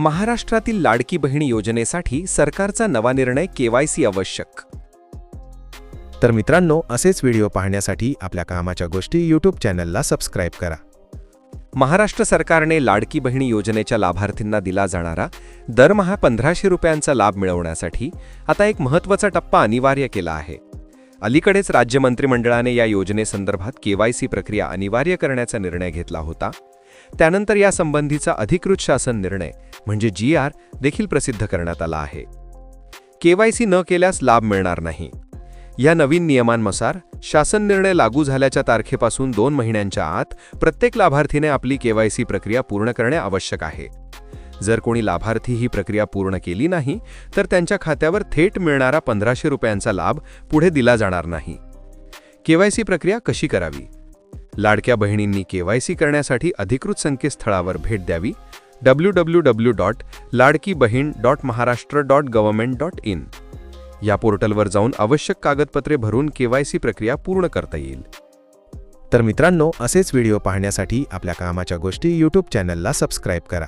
महाराष्ट्रातील लाडकी बहीण योजनेसाठी सरकारचा नवा निर्णय केवायसी आवश्यक. तर मित्रांनो असेच व्हिडिओ पाहण्यासाठी आपल्या कामाच्या गोष्टी यूट्यूब चॅनलला सबस्क्राईब करा. महाराष्ट्र सरकारने लाडकी बहिणी योजनेच्या लाभार्थींना दिला जाणारा दरमहा पंधराशे रुपयांचा लाभ मिळवण्यासाठी आता एक महत्त्वाचा टप्पा अनिवार्य केला आहे. अलीकडेच राज्य मंत्रिमंडळाने या योजनेसंदर्भात केवायसी प्रक्रिया अनिवार्य करण्याचा निर्णय घेतला होता. त्यानंतर यासंबंधीचा अधिकृत शासन निर्णय म्हणजे जी आर देखील प्रसिद्ध करण्यात आला आहे. केवायसी न केल्यास लाभ मिळणार नाही. या नवीन नियमांनुसार शासन निर्णय लागू झाल्याच्या तारखेपासून दोन महिन्यांच्या आत प्रत्येक लाभार्थीने आपली केवायसी प्रक्रिया पूर्ण करणे आवश्यक आहे. जर कोणी लाभार्थी ही प्रक्रिया पूर्ण केली नाही तर त्यांच्या खात्यावर थेट मिळणारा पंधराशे रुपयांचा लाभ पुढे दिला जाणार नाही. केवायसी प्रक्रिया कशी करावी? लाडक्या बहिणींनी केवायसी करण्यासाठी अधिकृत संकेतस्थळावर भेट द्यावी. W W W dot Ladki Bahin dot Maharashtra dot government dot in या पोर्टलवर जाऊन आवश्यक कागदपत्रे भरून केवायसी प्रक्रिया पूर्ण करता येईल. तर मित्रांनो असेच व्हिडिओ पाहण्यासाठी आपल्या कामाच्या गोष्टी यूट्यूब चॅनलला सबस्क्राईब करा.